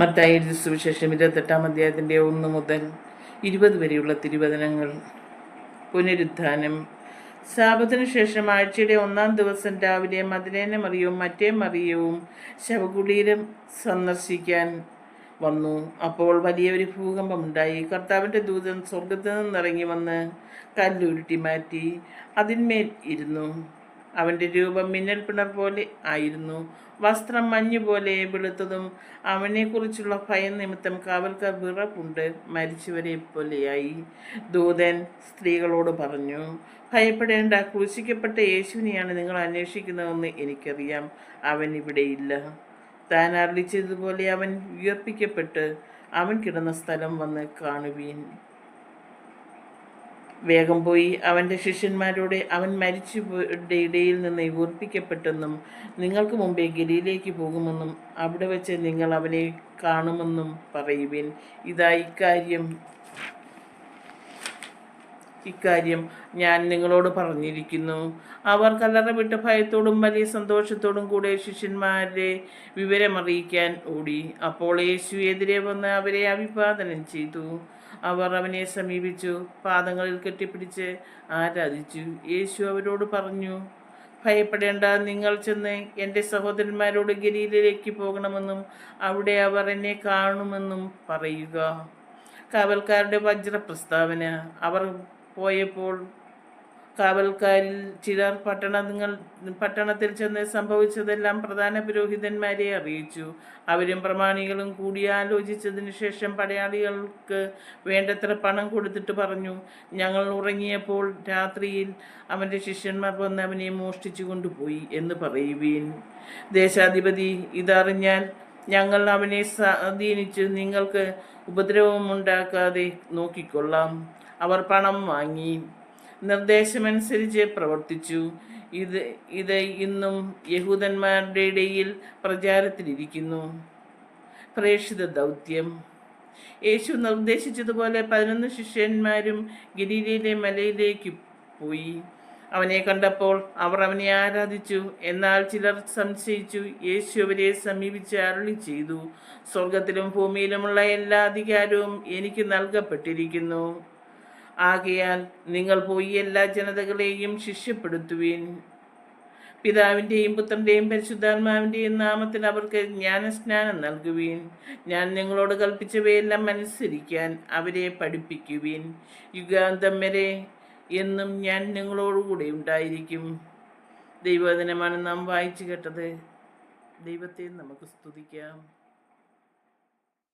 മത്തായി സുവിശേഷം ഇരുപത്തെട്ടാം അധ്യായത്തിന്റെ ഒന്ന് മുതൽ ഇരുപത് വരെയുള്ള തിരുവചനങ്ങൾ. പുനരുദ്ധാനം ശാപത്തിനു ശേഷം ആഴ്ചയുടെ ഒന്നാം ദിവസം രാവിലെ മതിലേന മറിയവും മറ്റേ മറിയവും ശവകുടീരം സന്ദർശിക്കാൻ വന്നു. അപ്പോൾ വലിയൊരു ഭൂകമ്പം ഉണ്ടായി. കർത്താവിന്റെ ദൂതൻ സ്വർഗത്തിൽ നിന്നിറങ്ങി വന്ന് കല്ലുരുട്ടി മാറ്റി. അതിന്മേൽ ഇരുന്നു. അവന്റെ രൂപം മിന്നൽ പിണർ പോലെ ആയിരുന്നു. വസ്ത്രം മഞ്ഞു പോലെ വെളുത്തതും അവനെക്കുറിച്ചുള്ള ഭയം നിമിത്തം കാവൽക്കാർ വിറപ്പുണ്ട്. മരിച്ചവരെ പോലെയായി. ദൂതൻ സ്ത്രീകളോട് പറഞ്ഞു ഭയപ്പെടേണ്ട ക്രൂശിക്കപ്പെട്ട യേശുവിനെയാണ് നിങ്ങൾ അന്വേഷിക്കുന്നതെന്ന് എനിക്കറിയാം. അവൻ ഇവിടെയില്ല താൻ അരളിച്ചതുപോലെ അവൻ ഉയർപ്പിക്കപ്പെട്ട് അവൻ കിടന്ന സ്ഥലം വന്ന് കാണുവീൻ. വേഗം പോയി. അവന്റെ ശിഷ്യന്മാരോട് അവൻ മരിച്ചുപോയുടെ ഇടയിൽ നിന്ന് ഉയർപ്പിക്കപ്പെട്ടെന്നും നിങ്ങൾക്ക് മുമ്പേ ഗലിയിലേക്ക് പോകുമെന്നും അവിടെ വെച്ച് നിങ്ങൾ അവനെ കാണുമെന്നും പറയുവിൻ. ഇതാ ഇക്കാര്യം. ഇക്കാര്യം ഞാൻ നിങ്ങളോട് പറഞ്ഞിരിക്കുന്നു. അവർ കല്ലറ വിട്ട ഭയത്തോടും വലിയ സന്തോഷത്തോടും കൂടെ ശിഷ്യന്മാരെ വിവരമറിയിക്കാൻ ഓടി. അപ്പോൾ യേശു എതിരെ വന്ന് അവരെ അഭിവാദനം ചെയ്തു. അവർ അവനെ സമീപിച്ചു പാദങ്ങളിൽ കെട്ടിപ്പിടിച്ച് ആരാധിച്ചു. യേശു അവരോട് പറഞ്ഞു ഭയപ്പെടേണ്ട നിങ്ങൾ ചെന്ന് എന്റെ സഹോദരന്മാരോട് ഗലീലയിലേക്ക് പോകണമെന്നും അവിടെ അവർ എന്നെ കാണുമെന്നും പറയുക. കാവൽക്കാരുടെ വജ്ര പ്രസ്താവന അവർ പോയപ്പോൾ കാവൽക്കാരിൽ ചിലർ പട്ടണങ്ങൾ പട്ടണത്തിൽ ചെന്ന് സംഭവിച്ചതെല്ലാം പ്രധാന പുരോഹിതന്മാരെ അറിയിച്ചു. അവരും പ്രമാണികളും കൂടി ആലോചിച്ചതിന് ശേഷം പടയാളികൾക്ക് വേണ്ടത്ര പണം കൊടുത്തിട്ട് പറഞ്ഞു. ഞങ്ങൾ ഉറങ്ങിയപ്പോൾ രാത്രിയിൽ അവന്റെ ശിഷ്യന്മാർ വന്ന് അവനെ മോഷ്ടിച്ചു കൊണ്ടുപോയി എന്ന് പറയുവീൻ. ദേശാധിപതി ഇതറിഞ്ഞാൽ ഞങ്ങൾ അവനെ സ്വാധീനിച്ച് നിങ്ങൾക്ക് ഉപദ്രവമുണ്ടാക്കാതെ നോക്കിക്കൊള്ളാം അവർ പണം വാങ്ങി. നിർദ്ദേശമനുസരിച്ച് പ്രവർത്തിച്ചു. ഇത് ഇത് ഇന്നും യഹൂദന്മാരുടെ ഇടയിൽ പ്രചാരത്തിലിരിക്കുന്നു. പ്രേക്ഷിത ദൗത്യം. യേശു നിർദ്ദേശിച്ചതുപോലെ പതിനൊന്ന് ശിഷ്യന്മാരും ഗലീലയിലെ മലയിലേക്ക് പോയി. അവനെ കണ്ടപ്പോൾ അവർ അവനെ ആരാധിച്ചു. എന്നാൽ ചിലർ സംശയിച്ചു യേശു അവരെ സമീപിച്ച് അരുളി ചെയ്തു. സ്വർഗത്തിലും ഭൂമിയിലുമുള്ള എല്ലാ അധികാരവും എനിക്ക് നൽകപ്പെട്ടിരിക്കുന്നു. ആകയാൽ നിങ്ങൾ പോയി എല്ലാ ജനതകളെയും ശിഷ്യപ്പെടുത്തുവിൻ. പിതാവിന്റെയും പുത്രന്റെയും പരിശുദ്ധാത്മാവിന്റെയും നാമത്തിൽ അവർക്ക് ജ്ഞാനസ്നാനം നൽകുവീൻ. ഞാൻ നിങ്ങളോട് കൽപ്പിച്ചവയെല്ലാം അനുസരിക്കാൻ അവരെ പഠിപ്പിക്കുവിൻ. യുഗാന്തം വരെ എന്നും ഞാൻ നിങ്ങളോടുകൂടെ ഉണ്ടായിരിക്കും. ദൈവദിനമാണ് നാം വായിച്ചു കേട്ടത്. ദൈവത്തെ നമുക്ക് സ്തുതിക്കാം.